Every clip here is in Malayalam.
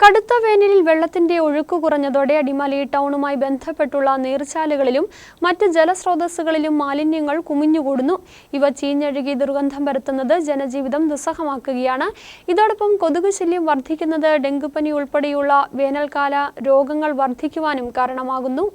കടുത്ത വേനലിൽ വെള്ളത്തിന്റെ ഒഴുക്ക് കുറഞ്ഞതോടെ അടിമാലി ടൗണുമായി ബന്ധപ്പെട്ടുള്ള നീർച്ചാലുകളിലും മറ്റ് ജലസ്രോതസ്സുകളിലും മാലിന്യങ്ങൾ കുമിഞ്ഞുകൂടുന്നു. ഇവ ചീഞ്ഞഴുകി ദുർഗന്ധം പരത്തുന്നത് ജനജീവിതം ദുസ്സഹമാക്കുകയാണ്. ഇതോടൊപ്പം കൊതുക് ശല്യം വർദ്ധിക്കുന്നത് ഡെങ്കുപ്പനി ഉൾപ്പെടെയുള്ള വേനൽക്കാല രോഗങ്ങൾ വർദ്ധിക്കുവാനും കാരണമാകുന്നു.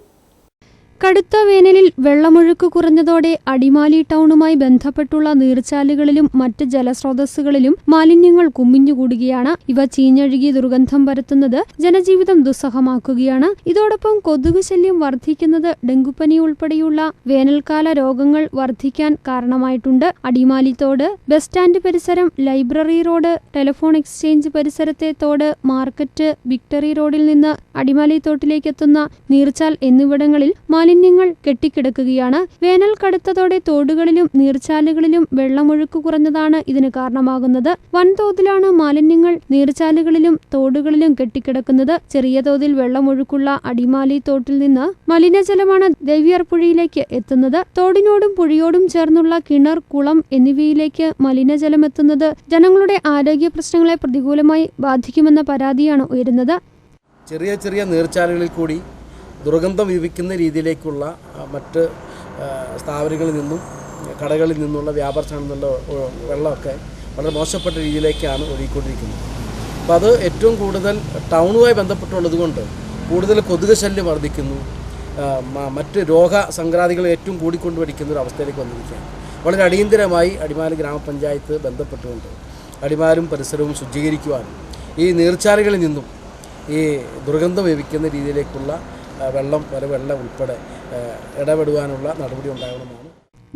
കടുത്ത വേനലിൽ വെള്ളമൊഴുക്ക് കുറഞ്ഞതോടെ അടിമാലി ടൗണുമായി ബന്ധപ്പെട്ടുള്ള നീർച്ചാലുകളിലും മറ്റ് ജലസ്രോതസ്സുകളിലും മാലിന്യങ്ങൾ കുമിഞ്ഞുകൂടുകയാണ്. ഇവ ചീഞ്ഞഴുകി ദുർഗന്ധം പരത്തുന്നത് ജനജീവിതം ദുസ്സഹമാക്കുകയാണ്. ഇതോടൊപ്പം കൊതുക് ശല്യം വർദ്ധിക്കുന്നത് ഡെങ്കുപ്പനി ഉൾപ്പെടെയുള്ള വേനൽക്കാല രോഗങ്ങൾ വർദ്ധിക്കാൻ കാരണമായിട്ടുണ്ട്. അടിമാലി തോട് ബസ് സ്റ്റാൻഡ് പരിസരം ലൈബ്രറി റോഡ് ടെലിഫോൺ എക്സ്ചേഞ്ച് പരിസരത്തെ തോട് മാർക്കറ്റ് വിക്ടറി റോഡിൽ നിന്ന് അടിമാലി തോട്ടിലേക്കെത്തുന്ന നീർച്ചാൽ എന്നിവിടങ്ങളിൽ മാലിന്യങ്ങൾ കെട്ടിക്കിടക്കുകയാണ്. വേനൽ കടുത്തതോടെ തോടുകളിലും നീർച്ചാലുകളിലും വെള്ളമൊഴുക്ക് കുറഞ്ഞതാണ് ഇതിന് കാരണമാകുന്നത്. വൻതോതിലാണ് മാലിന്യങ്ങൾ നീർച്ചാലുകളിലും തോടുകളിലും കെട്ടിക്കിടക്കുന്നത്. ചെറിയ തോതിൽ വെള്ളമൊഴുക്കുള്ള അടിമാലി തോട്ടിൽ നിന്ന് മലിനജലമാണ് ദേവിയാർ പുഴയിലേക്ക് എത്തുന്നത്. തോടിനോടും പുഴയോടും ചേർന്നുള്ള കിണർ കുളം എന്നിവയിലേക്ക് മലിനജലം എത്തുന്നത് ജനങ്ങളുടെ ആരോഗ്യ പ്രശ്നങ്ങളെ പ്രതികൂലമായി ബാധിക്കുമെന്ന പരാതിയാണ് ഉയരുന്നത്. ചെറിയ ചെറിയ നീർച്ചാലുകളിൽ കൂടി ദുർഗന്ധം വിവിക്കുന്ന രീതിയിലേക്കുള്ള മറ്റ് സ്ഥാപനങ്ങളിൽ നിന്നും കടകളിൽ നിന്നുള്ള വ്യാപാര നിന്നുള്ള വെള്ളമൊക്കെ വളരെ മോശപ്പെട്ട രീതിയിലേക്കാണ് ഒഴുകിക്കൊണ്ടിരിക്കുന്നത്. അപ്പോൾ അത് ഏറ്റവും കൂടുതൽ ടൗണുമായി ബന്ധപ്പെട്ടുള്ളത് കൊണ്ട് കൂടുതൽ കൊതുക് ശല്യം വർദ്ധിക്കുന്നു. മറ്റ് രോഗ സംക്രാന്തികൾ ഏറ്റവും കൂടിക്കൊണ്ട് പഠിക്കുന്ന ഒരു അവസ്ഥയിലേക്ക് വന്നിരിക്കുകയാണ്. വളരെ അടിയന്തിരമായി അടിമാലി ഗ്രാമപഞ്ചായത്ത് ബന്ധപ്പെട്ടുകൊണ്ട് അടിമാലും പരിസരവും ശുചീകരിക്കുവാനും ഈ നീർച്ചാലുകളിൽ നിന്നും ഈ ദുർഗന്ധം ലഭിക്കുന്ന രീതിയിലേക്കുള്ള വെള്ളം വരെ വെള്ളം ഉൾപ്പെടെ ഇടപെടുവാനുള്ള നടപടി ഉണ്ടാകണമെന്നാണ്.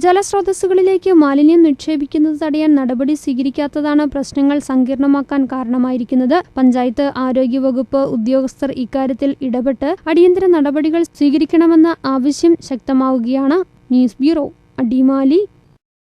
ജലസ്രോതസ്സുകളിലേക്ക് മാലിന്യം നിക്ഷേപിക്കുന്നത് തടയാൻ നടപടി സ്വീകരിക്കാത്തതാണ് പ്രശ്നങ്ങൾ സങ്കീർണമാക്കാൻ കാരണമായിരിക്കുന്നത്. പഞ്ചായത്ത് ആരോഗ്യവകുപ്പ് ഉദ്യോഗസ്ഥർ ഇക്കാര്യത്തിൽ ഇടപെട്ട് അടിയന്തര നടപടികൾ സ്വീകരിക്കണമെന്ന ആവശ്യം ശക്തമാവുകയാണ്. News bureau Adimali.